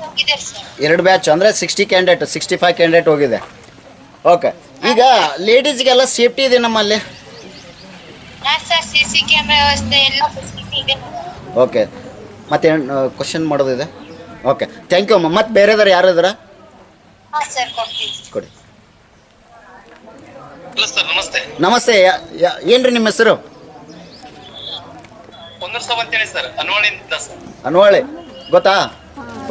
ಎರಡು ಬ್ಯಾಚ್ ಹೋಗಿದ್ದೇವೆ ಸರ್. ಎರಡು ಬ್ಯಾಚ್ ಅಂದರೆ sixty candidate sixty five candidate ಹೋಗಿದೆ. ಓಕೆ ಈಗ ಲೇಡೀಸ್ಗೆಲ್ಲ ಸೇಫ್ಟಿ ಇದೆ ನಮ್ಮಲ್ಲಿ? ಓಕೆ ಮತ್ತೆ ಕ್ವಶನ್ ಮಾಡೋದಿದೆ? ಓಕೆ ಥ್ಯಾಂಕ್ ಯು ಅಮ್ಮ ಮತ್ತೆ ಬೇರೆದಾರು ಯಾರು ಇದಾರ ಹಾ ಸರ್ ಕೊಡ್ತೀವಿ ಕೊಡಿ. ನಮಸ್ತೆ. ನಮಸ್ತೆ. ಯಾ- ಯಾ- ಏನ್ರಿ ನಿಮ್ಮ ಹೆಸರು? ಅನ್ವಾಳಿ. ಗೊತ್ತಾ?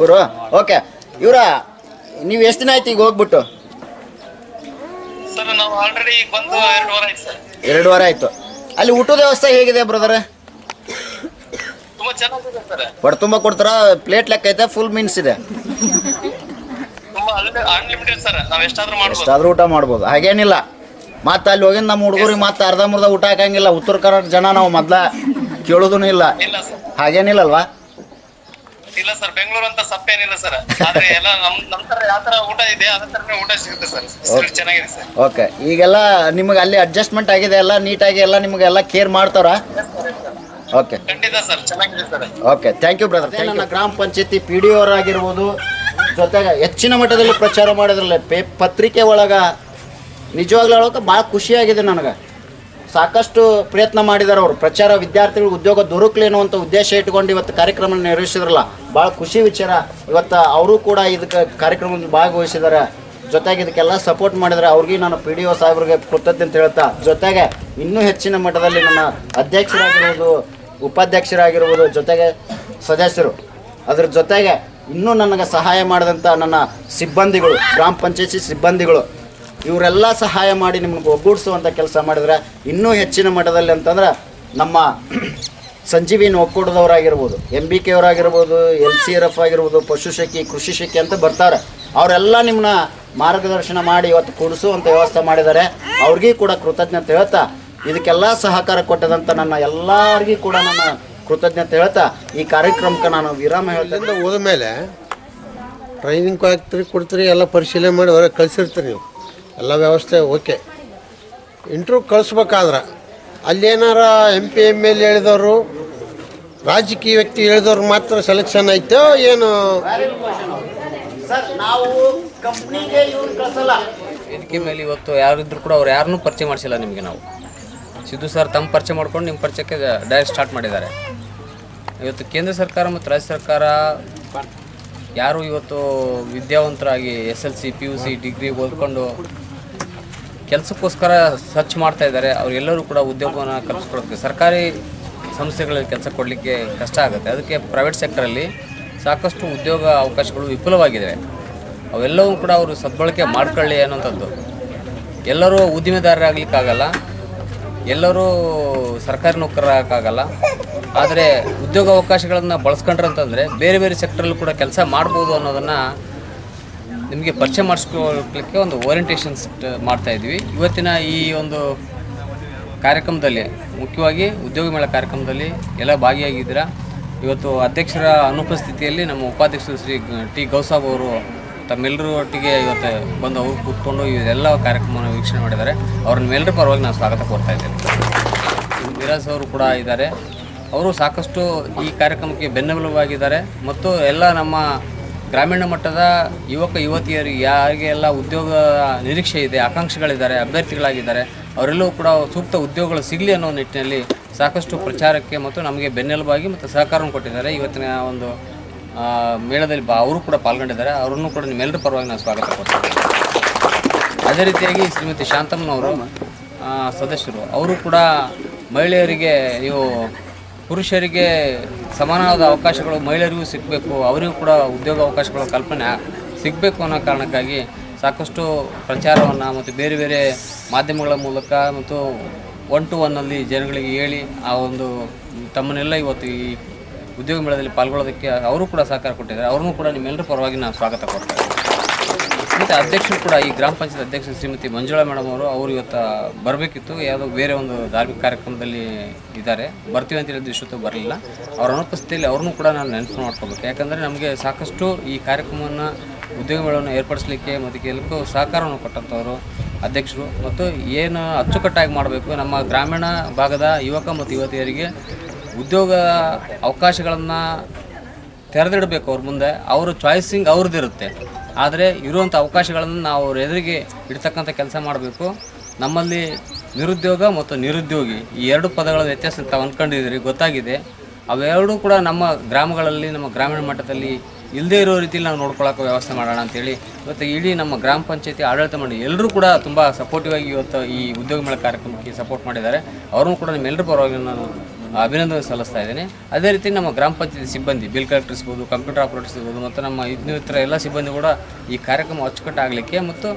ಇವರು ಓಕೆ. ಇವರ ನೀವು ಎಷ್ಟು ದಿನ ಆಯ್ತು ಈಗ ಹೋಗ್ಬಿಟ್ಟು? ಸರ್ ನಾವು ಆಲ್ರೆಡಿ ಈಗ ಬಂದು ಎರಡು ವಾರ ಆಯ್ತು ಸರ್. ಎರಡು ವಾರ ಆಯಿತು. ಅಲ್ಲಿ ಊಟದ ವ್ಯವಸ್ಥೆ ಹೇಗಿದೆ ಬ್ರದರ್? ತುಂಬಾ ಚೆನ್ನಾಗಿದೆ ಸರ್. ಹೊಡೆ ತುಂಬ ಕೊಡ್ತಾರ? ಪ್ಲೇಟ್ ಲೆಕ್ಕ ಐತೆ ಫುಲ್ ಮೀನ್ಸ್ ಇದೆ. ತುಂಬಾ ಅನ್ಲಿಮಿಟೆಡ್ ಸರ್. ನಾವ್ ಎಷ್ಟಾದ್ರೂ ಮಾಡ್ಬೋದು. ಎಷ್ಟಾದ್ರೂ ಊಟ ಮಾಡ್ಬೋದು. ಹಾಗೇನಿಲ್ಲ. ಮತ್ತೆ ಅಲ್ಲಿ ಹೋಗಿ ನಮ್ಮ ಹುಡುಗರಿಗೆ ಮತ್ತೆ ಅರ್ಧ ಮುರ್ಧ ಊಟ ಹಾಕಂಗಿಲ್ಲ. ಉತ್ತರ ಕರ್ನಾಟಕ ಜನ ನಾವು ಮೊದ್ಲ ಕೇಳೋದೂ ಇಲ್ಲ. ಹಾಗೇನಿಲ್ಲ ಸರ್ ಹಾಗೇನಿಲ್ಲಲ್ವಾ? ಇಲ್ಲ ಸರ್ ಬೆಂಗಳೂರು ಅಂತ ಸಪ್ಪೇನಿಲ್ಲ ಸರ್. ಆದ್ರೆ ಎಲ್ಲ ನಮ್ ನಮ್ ತರ ಯಾವ ತರ ಊಟ ಇದೆ ಅದೇ ತರನೇ ಊಟ ಸಿಗುತ್ತೆ ಸರ್. ಚೆನ್ನಾಗಿದೆ ಸರ್. ಓಕೆ ಈಗೆಲ್ಲ ನಿಮಗೆ ಅಲ್ಲಿ ಅಡ್ಜಸ್ಟ್ಮೆಂಟ್ ಆಗಿದೆ ಎಲ್ಲ ನೀಟಾಗಿ ಎಲ್ಲ ನಿಮಗೆಲ್ಲ ಕೇರ್ ಮಾಡ್ತಾರ? ಓಕೆ ಖಂಡಿತ ಸರ್ ಚೆನ್ನಾಗಿದೆ sir. Okay thank you brother ನನ್ನ ಗ್ರಾಮ ಪಂಚಾಯತಿ ಪಿ ಡಿ ಅವರಾಗಿರ್ಬೋದು ಜೊತೆಗೆ ಹೆಚ್ಚಿನ ಮಟ್ಟದಲ್ಲಿ ಪ್ರಚಾರ ಮಾಡಿದ್ರಲ್ಲಿ ಪೇ ಪತ್ರಿಕೆ ಒಳಗೆ ನಿಜವಾಗ್ಲೂ ಹೇಳೋಕೆ ಭಾಳ ಖುಷಿಯಾಗಿದೆ ನನಗೆ. ಸಾಕಷ್ಟು ಪ್ರಯತ್ನ ಮಾಡಿದ್ದಾರೆ ಅವರು. ಪ್ರಚಾರ ವಿದ್ಯಾರ್ಥಿಗಳು, ಉದ್ಯೋಗ ದೊರಕಲಿ ಅನ್ನುವಂಥ ಉದ್ದೇಶ ಇಟ್ಕೊಂಡು ಇವತ್ತು ಕಾರ್ಯಕ್ರಮ ನಿರ್ವಹಿಸಿದ್ರಲ್ಲ. ಭಾಳ ಖುಷಿ ವಿಚಾರ. ಇವತ್ತು ಅವರು ಕೂಡ ಇದಕ್ಕೆ ಕಾರ್ಯಕ್ರಮದಲ್ಲಿ ಭಾಗವಹಿಸಿದ್ದಾರೆ ಜೊತೆಗೆ ಇದಕ್ಕೆಲ್ಲ ಸಪೋರ್ಟ್ ಮಾಡಿದರೆ. ಅವ್ರಿಗೆ ನಾನು ಪಿ ಡಿ ಒ ಸಾಹೇಬ್ರಿಗೆ ಕೃತಜ್ಞತೆ ಅಂತ ಹೇಳ್ತಾ, ಜೊತೆಗೆ ಇನ್ನೂ ಹೆಚ್ಚಿನ ಮಟ್ಟದಲ್ಲಿ ನನ್ನ ಅಧ್ಯಕ್ಷರಾಗಿರ್ಬೋದು ಉಪಾಧ್ಯಕ್ಷರಾಗಿರ್ಬೋದು ಜೊತೆಗೆ ಸದಸ್ಯರು. ಅದ್ರ ಜೊತೆಗೆ ಇನ್ನೂ ನನಗೆ ಸಹಾಯ ಮಾಡಿದಂಥ ನನ್ನ ಸಿಬ್ಬಂದಿಗಳು, ಗ್ರಾಮ ಪಂಚಾಯತಿ ಸಿಬ್ಬಂದಿಗಳು ಇವರೆಲ್ಲ ಸಹಾಯ ಮಾಡಿ ನಿಮ್ಗೆ ಒಗ್ಗೂಡಿಸುವಂಥ ಕೆಲಸ ಮಾಡಿದ್ರೆ ಇನ್ನೂ ಹೆಚ್ಚಿನ ಮಟ್ಟದಲ್ಲಿ ಅಂತಂದ್ರೆ ನಮ್ಮ ಸಂಜೀವಿನ ಒಕ್ಕೂಟದವರಾಗಿರ್ಬೋದು ಎಂ ಬಿ ಕೆ ಅವರಾಗಿರ್ಬೋದು ಎಲ್ ಸಿ ಆರ್ ಎಫ್ ಆಗಿರ್ಬೋದು ಪಶುಶಕಿ ಕೃಷಿ ಶಕಿ ಅಂತ ಬರ್ತಾರೆ. ಅವರೆಲ್ಲ ನಿಮ್ಮನ್ನ ಮಾರ್ಗದರ್ಶನ ಮಾಡಿ ಇವತ್ತು ಕೂಡಿಸುವಂಥ ವ್ಯವಸ್ಥೆ ಮಾಡಿದ್ದಾರೆ. ಅವ್ರಿಗೂ ಕೂಡ ಕೃತಜ್ಞತೆ ಹೇಳ್ತಾ, ಇದಕ್ಕೆಲ್ಲ ಸಹಕಾರ ಕೊಟ್ಟದಂತ ನನ್ನ ಎಲ್ಲರಿಗೂ ಕೂಡ ನನ್ನ ಕೃತಜ್ಞತೆ ಹೇಳ್ತಾ, ಈ ಕಾರ್ಯಕ್ರಮಕ್ಕೆ ನಾನು ವಿರಾಮ ಹೇಳ್ತೇನೆ ಹೋದ ಮೇಲೆ ಟ್ರೈನಿಂಗ್ ಹಾಕ್ತೀರಿ ಕೊಡ್ತೀರಿ, ಎಲ್ಲ ಪರಿಶೀಲನೆ ಮಾಡಿ ಹೊರಗೆ ಕಳಿಸಿರ್ತೀರಿ ನೀವು. ಎಲ್ಲ ವ್ಯವಸ್ಥೆ ಓಕೆ. ಇಂಟ್ರ್ಯೂ ಕಳಿಸ್ಬೇಕಾದ್ರೆ. ಅಲ್ಲೇನಾರ ಎಂ ಪಿ ಎಂ ಎಲ್ ಹೇಳಿದವರು ರಾಜಕೀಯ ವ್ಯಕ್ತಿ ಹೇಳಿದವ್ರು ಮಾತ್ರ ಸೆಲೆಕ್ಷನ್ ಐತೋ ಏನು? ಸರ್ ನಾವು ಕಂಪ್ನಿಗೆ ಇವ್ರು ಕಳ್ಸಲ್ಲ. ವೇದಿಕೆ ಮೇಲೆ ಇವತ್ತು ಯಾರಿದ್ರು ಕೂಡ ಅವ್ರು ಯಾರನ್ನೂ ಪರಿಚಯ ಮಾಡಿಸಿಲ್ಲ ನಿಮಗೆ ನಾವು. ಸಿದ್ದು ಸರ್ ತಮ್ಮ ಪರಿಚಯ ಮಾಡ್ಕೊಂಡು ನಿಮ್ಮ ಪರಿಚಯಕ್ಕೆ ಡೈರೆಕ್ಟ್ ಸ್ಟಾರ್ಟ್ ಮಾಡಿದ್ದಾರೆ. ಇವತ್ತು ಕೇಂದ್ರ ಸರ್ಕಾರ ಮತ್ತು ರಾಜ್ಯ ಸರ್ಕಾರ ಯಾರು ಇವತ್ತು ವಿದ್ಯಾವಂತರಾಗಿ S L C P U C degree ಓದ್ಕೊಂಡು ಕೆಲಸಕ್ಕೋಸ್ಕರ ಸರ್ಚ್ ಮಾಡ್ತಾ ಇದ್ದಾರೆ. ಅವರೆಲ್ಲರೂ ಕೂಡ ಉದ್ಯೋಗವನ್ನು ಕಲ್ಪಿಸ್ಕೊಡೋಕ್ಕೆ ಸರ್ಕಾರಿ ಸಂಸ್ಥೆಗಳಲ್ಲಿ ಕೆಲಸ ಕೊಡಲಿಕ್ಕೆ ಕಷ್ಟ ಆಗುತ್ತೆ. ಅದಕ್ಕೆ ಪ್ರೈವೇಟ್ ಸೆಕ್ಟರಲ್ಲಿ ಸಾಕಷ್ಟು ಉದ್ಯೋಗ ಅವಕಾಶಗಳು ವಿಫುಲವಾಗಿದೆ ಅವೆಲ್ಲವೂ ಕೂಡ ಅವರು ಸದ್ಬಳಕೆ ಮಾಡ್ಕೊಳ್ಳಿ ಅನ್ನೋಂಥದ್ದು ಎಲ್ಲರೂ ಉದ್ದಿಮೆದಾರರಾಗಲಿಕ್ಕಾಗಲ್ಲ. ಎಲ್ಲರೂ ಸರ್ಕಾರಿ ನೌಕರರಾಗಕ್ಕಾಗಲ್ಲ. ಆದರೆ ಉದ್ಯೋಗ ಅವಕಾಶಗಳನ್ನು ಬಳಸ್ಕೊಂಡ್ರೆ ಅಂತಂದರೆ ಬೇರೆ ಬೇರೆ ಸೆಕ್ಟ್ರಲ್ಲೂ ಕೂಡ ಕೆಲಸ ಮಾಡ್ಬೋದು ಅನ್ನೋದನ್ನು ನಿಮಗೆ ಪರಿಚಯ ಮಾಡಿಸ್ಕೊಳ್ಲಿಕ್ಕೆ ಒಂದು ಓರಿಯೆಂಟೇಷನ್ಸ್ ಮಾಡ್ತಾ ಇದ್ವಿ ಇವತ್ತಿನ ಈ ಒಂದು ಕಾರ್ಯಕ್ರಮದಲ್ಲಿ, ಮುಖ್ಯವಾಗಿ ಉದ್ಯೋಗ ಮೇಳ ಕಾರ್ಯಕ್ರಮದಲ್ಲಿ ಎಲ್ಲ ಭಾಗಿಯಾಗಿದ್ದೀರಾ? ಇವತ್ತು ಅಧ್ಯಕ್ಷರ ಅನುಪಸ್ಥಿತಿಯಲ್ಲಿ ನಮ್ಮ ಉಪಾಧ್ಯಕ್ಷರು ಶ್ರೀ ಟಿ ಗೌಸಾಬ್ ಅವರು ತಮ್ಮೆಲ್ಲರೂ ಒಟ್ಟಿಗೆ ಇವತ್ತು ಬಂದು ಅವರು ಕೂತ್ಕೊಂಡು ಇದೆಲ್ಲ ಕಾರ್ಯಕ್ರಮವನ್ನು ವೀಕ್ಷಣೆ ಮಾಡಿದ್ದಾರೆ. ಅವ್ರನ್ನ ನಿಮ್ಮೆಲ್ಲರ ಪರವಾಗಿ ನಾನು ಸ್ವಾಗತ ಕೋರ್ತಾ ಇದ್ದೇನೆ ವಿರಾಜ್ ಅವರು ಕೂಡ ಇದ್ದಾರೆ. ಅವರು ಸಾಕಷ್ಟು ಈ ಕಾರ್ಯಕ್ರಮಕ್ಕೆ ಬೆನ್ನೆಲುಬಾಗಿದ್ದಾರೆ. ಮತ್ತು ಎಲ್ಲ ನಮ್ಮ ಗ್ರಾಮೀಣ ಮಟ್ಟದ ಯುವಕ ಯುವತಿಯರಿಗೆ ಯಾರಿಗೆಲ್ಲ ಉದ್ಯೋಗ ನಿರೀಕ್ಷೆ ಇದೆ, ಆಕಾಂಕ್ಷಿಗಳಿದ್ದಾರೆ, ಅಭ್ಯರ್ಥಿಗಳಾಗಿದ್ದಾರೆ ಅವರೆಲ್ಲವೂ ಕೂಡ ಸೂಕ್ತ ಉದ್ಯೋಗಗಳು ಸಿಗಲಿ ಅನ್ನೋ ನಿಟ್ಟಿನಲ್ಲಿ ಸಾಕಷ್ಟು ಪ್ರಚಾರಕ್ಕೆ ಮತ್ತು ನಮಗೆ ಬೆನ್ನೆಲುಬಾಗಿ ಮತ್ತು ಸಹಕಾರವನ್ನು ಕೊಟ್ಟಿದ್ದಾರೆ. ಇವತ್ತಿನ ಒಂದು ಮೇಳದಲ್ಲಿ ಬಾ, ಅವರು ಕೂಡ ಪಾಲ್ಗೊಂಡಿದ್ದಾರೆ. ಅವರನ್ನು ಕೂಡ ನಿಮ್ಮೆಲ್ಲರ ಪರವಾಗಿ ನಾನು ಸ್ವಾಗತ ಕೊಡ್ತೀನಿ. ಅದೇ ರೀತಿಯಾಗಿ ಶ್ರೀಮತಿ ಶಾಂತಮ್ಮನವರು ಸದಸ್ಯರು, ಅವರು ಕೂಡ ಮಹಿಳೆಯರಿಗೆ ನೀವು ಪುರುಷರಿಗೆ ಸಮಾನವಾದ ಅವಕಾಶಗಳು, ಮಹಿಳೆಯರಿಗೂ ಸಿಗಬೇಕು, ಅವರಿಗೂ ಕೂಡ ಉದ್ಯೋಗ ಅವಕಾಶಗಳ ಕಲ್ಪನೆ ಸಿಗಬೇಕು ಅನ್ನೋ ಕಾರಣಕ್ಕಾಗಿ ಸಾಕಷ್ಟು ಪ್ರಚಾರವನ್ನು ಮತ್ತು ಬೇರೆ ಬೇರೆ ಮಾಧ್ಯಮಗಳ ಮೂಲಕ ಮತ್ತು ಒನ್ ಟು ಒನ್ನಲ್ಲಿ ಜನಗಳಿಗೆ ಹೇಳಿ ಆ ಒಂದು ತಮ್ಮನ್ನೆಲ್ಲ ಇವತ್ತು ಈ ಉದ್ಯೋಗ ಮೇಳದಲ್ಲಿ ಪಾಲ್ಗೊಳ್ಳೋದಕ್ಕೆ ಅವರು ಕೂಡ ಸಹಕಾರ ಕೊಟ್ಟಿದ್ದಾರೆ. ಅವ್ರನ್ನೂ ಕೂಡ ನಿಮ್ಮೆಲ್ಲರ ಪರವಾಗಿ ನಾನು ಸ್ವಾಗತ ಕೊಡ್ತೇನೆ ಮತ್ತು ಅಧ್ಯಕ್ಷರು ಕೂಡ ಈ ಗ್ರಾಮ ಪಂಚಾಯತ್ ಅಧ್ಯಕ್ಷ ಶ್ರೀಮತಿ ಮಂಜುಳಾ ಮೇಡಮ್ ಅವರು ಅವರು ಇವತ್ತು ಬರಬೇಕಿತ್ತು. ಯಾವುದೋ ಬೇರೆ ಒಂದು ಧಾರ್ಮಿಕ ಕಾರ್ಯಕ್ರಮದಲ್ಲಿ ಇದ್ದಾರೆ. ಬರ್ತೀವಿ ಅಂತ ಹೇಳಿದ್ರು ಇಷ್ಟೊತ್ತು ಬರಲಿಲ್ಲ. ಅವರ ಅನುಪಸ್ಥಿತಿಯಲ್ಲಿ ಅವ್ರನ್ನೂ ಕೂಡ ನಾನು ನೆನಪು ಮಾಡ್ಕೋಬೇಕು. ಯಾಕಂದರೆ ನಮಗೆ ಸಾಕಷ್ಟು ಈ ಕಾರ್ಯಕ್ರಮವನ್ನು ಉದ್ಯೋಗಗಳನ್ನು ಏರ್ಪಡಿಸಲಿಕ್ಕೆ ಮತ್ತು ಎಲ್ಲಕ್ಕೂ ಸಹಕಾರವನ್ನು ಕೊಟ್ಟಂಥವರು ಅಧ್ಯಕ್ಷರು. ಮತ್ತು ಏನು ಅಚ್ಚುಕಟ್ಟಾಗಿ ಮಾಡಬೇಕು, ನಮ್ಮ ಗ್ರಾಮೀಣ ಭಾಗದ ಯುವಕ ಮತ್ತು ಯುವತಿಯರಿಗೆ ಉದ್ಯೋಗ ಅವಕಾಶಗಳನ್ನು ತೆರೆದಿಡಬೇಕು ಅವ್ರ ಮುಂದೆ. ಅವರು ಚಾಯ್ಸಿಂಗ್ ಅವ್ರದ್ದಿರುತ್ತೆ ಆದರೆ ಇರುವಂಥ ಅವಕಾಶಗಳನ್ನು ನಾವು ಅವ್ರ ಎದುರಿಗೆ ಇಡ್ತಕ್ಕಂಥ ಕೆಲಸ ಮಾಡಬೇಕು. ನಮ್ಮಲ್ಲಿ ನಿರುದ್ಯೋಗ ಮತ್ತು ನಿರುದ್ಯೋಗಿ ಈ ಎರಡು ಪದಗಳ ವ್ಯತ್ಯಾಸ ತಾವು ಅಂದ್ಕೊಂಡಿದ್ದೀರಿ, ಗೊತ್ತಾಗಿದೆ. ಅವೆರಡೂ ಕೂಡ ನಮ್ಮ ಗ್ರಾಮಗಳಲ್ಲಿ, ನಮ್ಮ ಗ್ರಾಮೀಣ ಮಟ್ಟದಲ್ಲಿ ಇಲ್ಲದೇ ಇರೋ ರೀತಿಯಲ್ಲಿ ನಾವು ನೋಡ್ಕೊಳ್ಳೋಕೆ ವ್ಯವಸ್ಥೆ ಮಾಡೋಣ ಅಂತೇಳಿ ಇವತ್ತು ಇಡೀ ನಮ್ಮ ಗ್ರಾಮ ಪಂಚಾಯತಿ ಆಡಳಿತ ಮಂಡಳಿ ಎಲ್ಲರೂ ಕೂಡ ತುಂಬ ಸಪೋರ್ಟಿವ್ ಆಗಿ ಇವತ್ತು ಈ ಉದ್ಯೋಗ ಮೇಳ ಕಾರ್ಯಕ್ರಮಕ್ಕೆ ಸಪೋರ್ಟ್ ಮಾಡಿದ್ದಾರೆ. ಅವ್ರನ್ನೂ ಕೂಡ ನಿಮ್ಮೆಲ್ಲರ ಪರವಾಗಿ ನಾನು ಅಭಿನಂದನೆ ಸಲ್ಲಿಸ್ತಾ ಇದ್ದೀನಿ. ಅದೇ ರೀತಿ ನಮ್ಮ ಗ್ರಾಮ ಪಂಚಾಯತಿ ಸಿಬ್ಬಂದಿ ಬಿಲ್ ಕಲೆಕ್ಟರ್ಸ್ ಇರ್ಬೋದು ಕಂಪ್ಯೂಟರ್ ಆಪರೇಟರ್ಸ್ ಇರ್ಬೋದು ಮತ್ತು ನಮ್ಮ ಇನ್ನಿತರ ಎಲ್ಲ ಸಿಬ್ಬಂದಿ ಕೂಡ ಈ ಕಾರ್ಯಕ್ರಮ ಅಚ್ಚುಕಟ್ಟಾಗಲಿಕ್ಕೆ ಮತ್ತು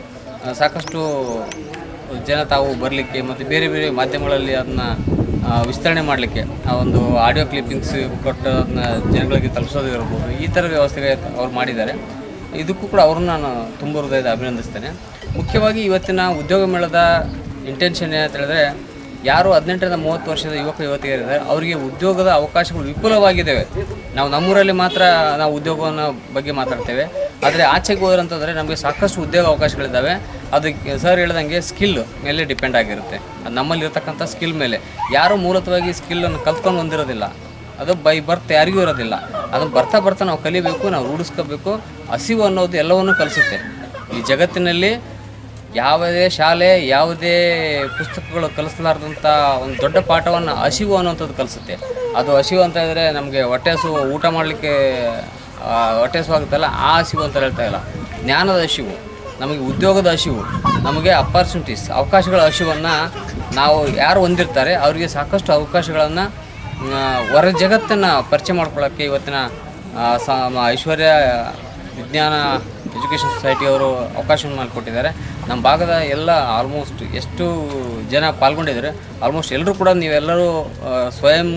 ಸಾಕಷ್ಟು ಜನ ತಾವು ಬರಲಿಕ್ಕೆ ಮತ್ತು ಬೇರೆ ಬೇರೆ ಮಾಧ್ಯಮಗಳಲ್ಲಿ ಅದನ್ನ ವಿಸ್ತರಣೆ ಮಾಡಲಿಕ್ಕೆ, ಆ ಒಂದು ಆಡಿಯೋ ಕ್ಲಿಪ್ಪಿಂಗ್ಸ್ ಕೊಟ್ಟು ಅದನ್ನ ಜನಗಳಿಗೆ ತಲುಪಿಸೋದು ಇರ್ಬೋದು, ಈ ಥರ ವ್ಯವಸ್ಥೆಗೆ ಅವ್ರು ಮಾಡಿದ್ದಾರೆ. ಇದಕ್ಕೂ ಕೂಡ ಅವ್ರನ್ನ ನಾನು ತುಂಬ ಹೃದಯದ ಅಭಿನಂದಿಸ್ತೇನೆ. ಮುಖ್ಯವಾಗಿ ಇವತ್ತಿನ ಉದ್ಯೋಗ ಮೇಳದ ಇಂಟೆನ್ಷನ್ ಏನಂತ ಹೇಳಿದ್ರೆ ಯಾರು ಹದಿನೆಂಟರಿಂದ ಮೂವತ್ತು ವರ್ಷದ ಯುವಕ ಯುವತಿಯರಿದ್ದಾರೆ, ಅವರಿಗೆ ಉದ್ಯೋಗದ ಅವಕಾಶಗಳು ವಿಪುಲವಾಗಿದ್ದಾವೆ. ನಾವು ನಮ್ಮೂರಲ್ಲಿ ಮಾತ್ರ ನಾವು ಉದ್ಯೋಗವನ್ನು ಬಗ್ಗೆ ಮಾತಾಡ್ತೇವೆ. ಆದರೆ ಆಚೆಗೆ ಹೋದ್ರಂತಂದರೆ ನಮಗೆ ಸಾಕಷ್ಟು ಉದ್ಯೋಗ ಅವಕಾಶಗಳಿದ್ದಾವೆ. ಅದಕ್ಕೆ ಸರ್ ಹೇಳ್ದಂಗೆ ಸ್ಕಿಲ್ ಮೇಲೆ ಡಿಪೆಂಡ್ ಆಗಿರುತ್ತೆ. ಅದು ನಮ್ಮಲ್ಲಿರ್ತಕ್ಕಂಥ ಸ್ಕಿಲ್ ಮೇಲೆ. ಯಾರು ಮೂಲತವಾಗಿ ಸ್ಕಿಲ್ಲನ್ನು ಕಲ್ತ್ಕೊಂಡು ಬಂದಿರೋದಿಲ್ಲ. ಅದು ಬೈ ಬರ್ತ್ ಯಾರಿಗೂ ಇರೋದಿಲ್ಲ. ಅದನ್ನು ಬರ್ತಾ ಬರ್ತಾ ನಾವು ಕಲಿಬೇಕು, ನಾವು ರೂಢಿಸ್ಕೋಬೇಕು. ಹಸಿವು ಅನ್ನೋದು ಎಲ್ಲವನ್ನೂ ಕಲಿಸುತ್ತೆ. ಈ ಜಗತ್ತಿನಲ್ಲಿ ಯಾವುದೇ ಶಾಲೆ, ಯಾವುದೇ ಪುಸ್ತಕಗಳು ಕಲಿಸಲಾರ್ದಂಥ ಒಂದು ದೊಡ್ಡ ಪಾಠವನ್ನು ಹಸಿವು ಅನ್ನುವಂಥದ್ದು ಕಲಿಸುತ್ತೆ. ಅದು ಹಸಿವು ಅಂತ ಹೇಳಿದ್ರೆ ನಮಗೆ ಹೊಟ್ಟೆ ಹಸಿವು, ಊಟ ಮಾಡಲಿಕ್ಕೆ ಹೊಟ್ಟೆ ಹಸಿವು ಆಗುತ್ತಲ್ಲ, ಆ ಹಸಿವು ಅಂತ ಹೇಳ್ತಾ ಇಲ್ಲ. ಜ್ಞಾನದ ಹಸಿವು, ನಮಗೆ ಉದ್ಯೋಗದ ಹಸಿವು, ನಮಗೆ ಅಪಾರ್ಚುನಿಟೀಸ್ ಅವಕಾಶಗಳ ಹಸಿವನ್ನು ನಾವು ಯಾರು ಹೊಂದಿರ್ತಾರೆ, ಅವರಿಗೆ ಸಾಕಷ್ಟು ಅವಕಾಶಗಳನ್ನು ಹೊರ ಜಗತ್ತನ್ನು ಪರಿಚಯ ಮಾಡ್ಕೊಳ್ಳೋಕ್ಕೆ ಇವತ್ತಿನ ಸ ಐಶ್ವರ್ಯ, ವಿಜ್ಞಾನ ಎಜುಕೇಷನ್ ಸೊಸೈಟಿ ಅವರು ಅವಕಾಶವನ್ನು ಮಾಡಿಕೊಟ್ಟಿದ್ದಾರೆ. ನಮ್ಮ ಭಾಗದ ಎಲ್ಲ ಆಲ್ಮೋಸ್ಟ್ ಎಷ್ಟು ಜನ ಪಾಲ್ಗೊಂಡಿದ್ದಾರೆ ಆಲ್ಮೋಸ್ಟ್ ಎಲ್ಲರೂ ಕೂಡ ನೀವೆಲ್ಲರೂ ಸ್ವಯಂ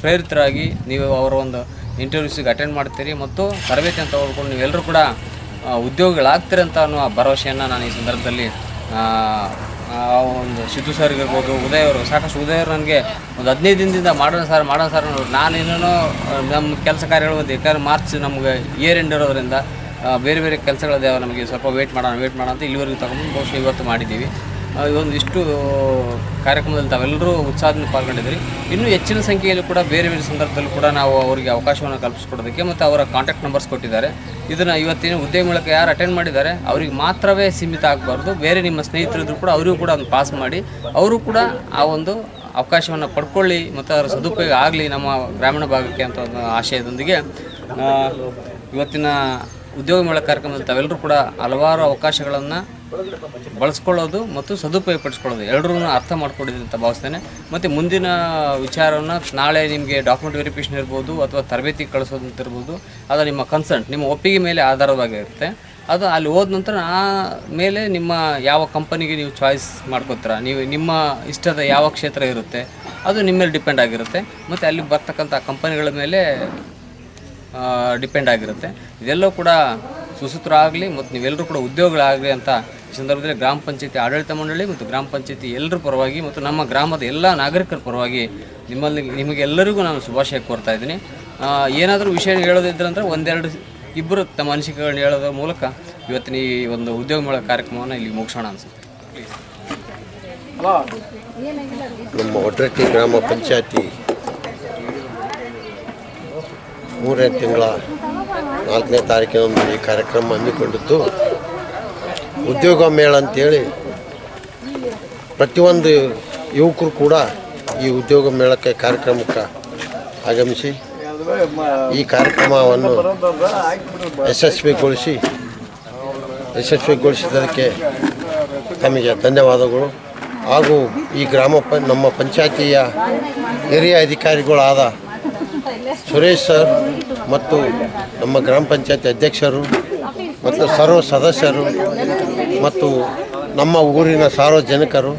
ಪ್ರೇರಿತರಾಗಿ ನೀವು ಅವರ ಒಂದು ಇಂಟರ್ವ್ಯೂಸಿಗೆ ಅಟೆಂಡ್ ಮಾಡ್ತೀರಿ ಮತ್ತು ತರಬೇತಿ ಅಂತ ಹೊಡ್ಕೊಂಡು ನೀವೆಲ್ಲರೂ ಕೂಡ ಉದ್ಯೋಗಿಗಳಾಗ್ತೀರಿ ಅಂತ ಅನ್ನೋ ಭರವಸೆಯನ್ನು ನಾನು ಈ ಸಂದರ್ಭದಲ್ಲಿ ಆ, ಒಂದು ಸಿದ್ದು ಸರ್ ಇರ್ಬೋದು ಉದಯ್ ಅವರು ಸಾಕಷ್ಟು ಉದಯ್ ನನಗೆ ಒಂದು ಹದಿನೈದು ದಿನದಿಂದ ಮಾಡೋಣ ಸರ್ ಮಾಡೋಣ ಸರ್ ನಾನು ಏನೇನೋ ನಮ್ಮ ಕೆಲಸ ಕಾರ್ಯಗಳು ಒಂದು ಮಾರ್ಚ್ ನಮಗೆ ಇಯರ್ ಎಂಡ್ ಇರೋದ್ರಿಂದ ಬೇರೆ ಬೇರೆ ಕೆಲಸಗಳಿದೆ ನಮಗೆ ಸ್ವಲ್ಪ ವೇಟ್ ಮಾಡೋಣ ವೇಟ್ ಮಾಡೋಣ ಅಂತ ಇಲ್ಲಿವರೆಗೂ ತಗೊಂಡು ಬಹುಶಃ ಇವತ್ತು ಮಾಡಿದ್ದೀವಿ. ಈ ಇಷ್ಟು ಕಾರ್ಯಕ್ರಮದಲ್ಲಿ ತಾವೆಲ್ಲರೂ ಉತ್ಸಾಹದಿಂದ ಪಾಲ್ಗೊಂಡಿದ್ದೀರಿ. ಇನ್ನೂ ಹೆಚ್ಚಿನ ಸಂಖ್ಯೆಯಲ್ಲಿ ಕೂಡ ಬೇರೆ ಬೇರೆ ಸಂದರ್ಭದಲ್ಲೂ ಕೂಡ ನಾವು ಅವರಿಗೆ ಅವಕಾಶವನ್ನು ಕಲ್ಪಿಸ್ಕೊಡೋದಕ್ಕೆ ಮತ್ತು ಅವರ ಕಾಂಟ್ಯಾಕ್ಟ್ ನಂಬರ್ಸ್ ಕೊಟ್ಟಿದ್ದಾರೆ. ಇದನ್ನು ಇವತ್ತಿನ ಉದ್ಯೋಗ ಮೂಲಕ ಯಾರು ಅಟೆಂಡ್ ಮಾಡಿದ್ದಾರೆ, ಅವರಿಗೆ ಮಾತ್ರವೇ ಸೀಮಿತ ಆಗಬಾರ್ದು. ಬೇರೆ ನಿಮ್ಮ ಸ್ನೇಹಿತರಿದ್ರು ಕೂಡ ಅವರಿಗೂ ಕೂಡ ಅದನ್ನು ಪಾಸ್ ಮಾಡಿ, ಅವರು ಕೂಡ ಆ ಒಂದು ಅವಕಾಶವನ್ನು ಪಡ್ಕೊಳ್ಳಿ ಮತ್ತು ಅದರ ಸದುಪಯೋಗ ಆಗಲಿ ನಮ್ಮ ಗ್ರಾಮೀಣ ಭಾಗಕ್ಕೆ ಅಂತ ಒಂದು ಆಶಯದೊಂದಿಗೆ ಇವತ್ತಿನ ಉದ್ಯೋಗ ಮೇಳ ಕಾರ್ಯಕ್ರಮದಲ್ಲಿ ತಾವೆಲ್ಲರೂ ಕೂಡ ಹಲವಾರು ಅವಕಾಶಗಳನ್ನು ಬಳಸ್ಕೊಳ್ಳೋದು ಮತ್ತು ಸದುಪಯೋಗಪಡಿಸ್ಕೊಳ್ಳೋದು. ಎರಡರೂ ಅರ್ಥ ಮಾಡ್ಕೊಂಡಿದ್ದೀನಿ ಅಂತ ಭಾವಿಸ್ತೇನೆ. ಮತ್ತು ಮುಂದಿನ ವಿಚಾರವನ್ನು ನಾಳೆ ನಿಮಗೆ ಡಾಕ್ಯುಮೆಂಟ್ ವೆರಿಫಿಕೇಷನ್ ಇರ್ಬೋದು ಅಥವಾ ತರಬೇತಿ ಕಳಿಸೋದು ಅಂತ ಇರ್ಬೋದು, ಅದು ನಿಮ್ಮ ಕನ್ಸರ್ಟ್ ನಿಮ್ಮ ಒಪ್ಪಿಗೆ ಮೇಲೆ ಆಧಾರವಾಗಿರುತ್ತೆ. ಅದು ಅಲ್ಲಿ ಹೋದ ನಂತರ ಆ ಮೇಲೆ ನಿಮ್ಮ ಯಾವ ಕಂಪನಿಗೆ ನೀವು ಚಾಯ್ಸ್ ಮಾಡ್ಕೋತೀರ? ನೀವು ನಿಮ್ಮ ಇಷ್ಟದ ಯಾವ ಕ್ಷೇತ್ರ ಇರುತ್ತೆ? ಅದು ನಿಮ್ಮ ಮೇಲೆ ಡಿಪೆಂಡ್ ಆಗಿರುತ್ತೆ. ಮತ್ತು ಅಲ್ಲಿ ಬರ್ತಕ್ಕಂಥ ಕಂಪನಿಗಳ ಮೇಲೆ ಡಿಪೆಂಡ್ ಆಗಿರುತ್ತೆ. ಇದೆಲ್ಲವೂ ಕೂಡ ಸುಸೂತ್ರ ಆಗಲಿ ಮತ್ತು ನೀವೆಲ್ಲರೂ ಕೂಡ ಉದ್ಯೋಗಗಳಾಗಲಿ ಅಂತ ಈ ಸಂದರ್ಭದಲ್ಲಿ ಗ್ರಾಮ ಪಂಚಾಯತಿ ಆಡಳಿತ ಮಂಡಳಿ ಮತ್ತು ಗ್ರಾಮ ಪಂಚಾಯತಿ ಎಲ್ಲರ ಪರವಾಗಿ ಮತ್ತು ನಮ್ಮ ಗ್ರಾಮದ ಎಲ್ಲ ನಾಗರಿಕರ ಪರವಾಗಿ ನಿಮ್ಮಲ್ಲಿ ನಿಮಗೆಲ್ಲರಿಗೂ ನಾನು ಶುಭಾಶಯ ಕೋರ್ತಾ ಇದ್ದೀನಿ. ಏನಾದರೂ ವಿಷಯ ಹೇಳೋದಿದ್ರೆ ಅಂದರೆ ಒಂದೆರಡು ಇಬ್ಬರು ತಮ್ಮ ಅನಿಸಿಕೆಗಳನ್ನ ಹೇಳೋದ್ರ ಮೂಲಕ ಇವತ್ತಿನ ಈ ಒಂದು ಉದ್ಯೋಗ ಮೇಳ ಕಾರ್ಯಕ್ರಮವನ್ನು ಇಲ್ಲಿ ಮುಗಿಸೋಣ ಅನಿಸುತ್ತೆ. ನಮ್ಮ ಒಡ್ರಟ್ಟಿ ಗ್ರಾಮ ಪಂಚಾಯತಿ ಮೂರನೇ ತಿಂಗಳ ನಾಲ್ಕನೇ ತಾರೀಕಿನಂದು ಈ ಕಾರ್ಯಕ್ರಮ ಹಮ್ಮಿಕೊಂಡಿತ್ತು ಉದ್ಯೋಗ ಮೇಳ ಅಂತೇಳಿ ಪ್ರತಿಯೊಂದು ಯುವಕರು ಕೂಡ ಈ ಉದ್ಯೋಗ ಮೇಳಕ್ಕೆ ಕಾರ್ಯಕ್ರಮಕ್ಕೆ ಆಗಮಿಸಿ, ಈ ಕಾರ್ಯಕ್ರಮವನ್ನು ಯಶಸ್ವಿಗೊಳಿಸಿ, ಯಶಸ್ವಿಗೊಳಿಸಿದ್ದಕ್ಕೆ ತಮಗೆ ಧನ್ಯವಾದಗಳು. ಹಾಗೂ ಈ ಗ್ರಾಮ ನಮ್ಮ ಪಂಚಾಯತಿಯ ಹಿರಿಯ ಅಧಿಕಾರಿಗಳಾದ ಸುರೇಶ್ ಸರ್ ಮತ್ತು ನಮ್ಮ ಗ್ರಾಮ ಪಂಚಾಯತ್ ಅಧ್ಯಕ್ಷರು ಮತ್ತು ಸರ್ವ ಸದಸ್ಯರು ಮತ್ತು ನಮ್ಮ ಊರಿನ ಸಾರ್ವಜನಿಕರು,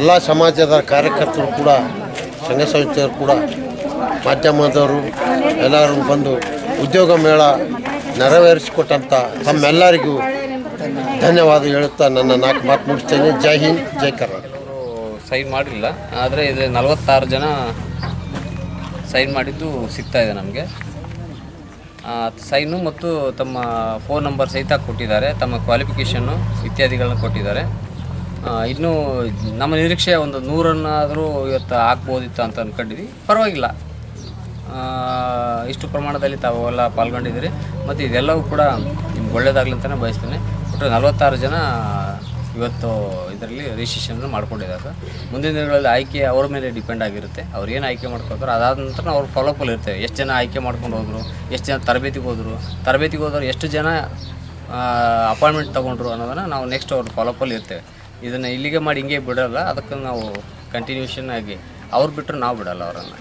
ಎಲ್ಲ ಸಮಾಜದ ಕಾರ್ಯಕರ್ತರು ಕೂಡ ಸಂಘ ಸಂಸ್ಥೆಯರು ಕೂಡ, ಮಾಧ್ಯಮದವರು ಎಲ್ಲರೂ ಬಂದು ಉದ್ಯೋಗ ಮೇಳ ನೆರವೇರಿಸಿಕೊಟ್ಟಂಥ ತಮ್ಮೆಲ್ಲರಿಗೂ ಧನ್ಯವಾದ ಹೇಳುತ್ತಾ ನನ್ನ ನಾಲ್ಕು ಮಾತು ಮುಗಿಸ್ತೇನೆ. ಜೈ ಹಿಂದ್, ಜೈ ಕರ್ನಾಟಕ. ಸೈನ್ ಮಾಡಿಲ್ಲ, ಆದರೆ ಇದು ನಲವತ್ತಾರು ಜನ ಸೈನ್ ಮಾಡಿದ್ದು ಸಿಗ್ತಾ ಇದೆ ನಮಗೆ. ಸೈನು ಮತ್ತು ತಮ್ಮ ಫೋನ್ ನಂಬರ್ ಸಹಿತ ಕೊಟ್ಟಿದ್ದಾರೆ, ತಮ್ಮ ಕ್ವಾಲಿಫಿಕೇಷನ್ನು ಇತ್ಯಾದಿಗಳನ್ನ ಕೊಟ್ಟಿದ್ದಾರೆ. ಇನ್ನು ನಮ್ಮ ನಿರೀಕ್ಷೆ ಒಂದು ನೂರನ್ನಾದರೂ ಇವತ್ತು ಹಾಕ್ಬೋದಿತ್ತು ಅಂತ ಅಂದ್ಕೊಂಡಿದ್ವಿ ಪರವಾಗಿಲ್ಲ. ಇಷ್ಟು ಪ್ರಮಾಣದಲ್ಲಿ ತಾವೆಲ್ಲ ಪಾಲ್ಗೊಂಡಿದ್ದೀರಿ. ಮತ್ತು ಇದೆಲ್ಲವೂ ಕೂಡ ನಿಮ್ಗೆ ಒಳ್ಳೆಯದಾಗಲಿ ಅಂತಲೇ ಬಯಸ್ತೇನೆ. ಒಟ್ಟು ನಲವತ್ತಾರು ಜನ ಇವತ್ತು ಇದರಲ್ಲಿ ರಿಜಿಸ್ಟ್ರೇಷನ್ ಮಾಡ್ಕೊಂಡಿದ್ದಾರೆ. ಮುಂದಿನ ದಿನಗಳಲ್ಲಿ ಆಯ್ಕೆ ಅವ್ರ ಮೇಲೆ ಡಿಪೆಂಡ್ ಆಗಿರುತ್ತೆ. ಅವ್ರು ಏನು ಆಯ್ಕೆ ಮಾಡ್ಕೊತಾರೆ ಅದಾದ ನಂತರ ಅವ್ರು ಫಾಲೋಪಲ್ಲಿ ಇರ್ತೇವೆ. ಎಷ್ಟು ಜನ ಆಯ್ಕೆ ಮಾಡ್ಕೊಂಡು ಹೋದರು, ಎಷ್ಟು ಜನ ತರಬೇತಿಗೆ ಹೋದರು, ತರಬೇತಿಗೆ ಹೋದವ್ರು ಎಷ್ಟು ಜನ ಅಪಾಯಿಂಟ್ಮೆಂಟ್ ತೊಗೊಂಡ್ರು ಅನ್ನೋದನ್ನು ನಾವು ನೆಕ್ಸ್ಟ್ ಅವ್ರ ಫಾಲೋಪಲ್ಲಿ ಇರ್ತೇವೆ. ಇದನ್ನು ಇಲ್ಲಿಗೆ ಮಾಡಿ ಹಿಂಗೆ ಬಿಡೋಲ್ಲ, ಅದಕ್ಕೆ ನಾವು ಕಂಟಿನ್ಯೂಷನ್ ಆಗಿ ಅವ್ರು ಬಿಟ್ಟರು ನಾವು ಬಿಡೋಲ್ಲ ಅವರನ್ನು.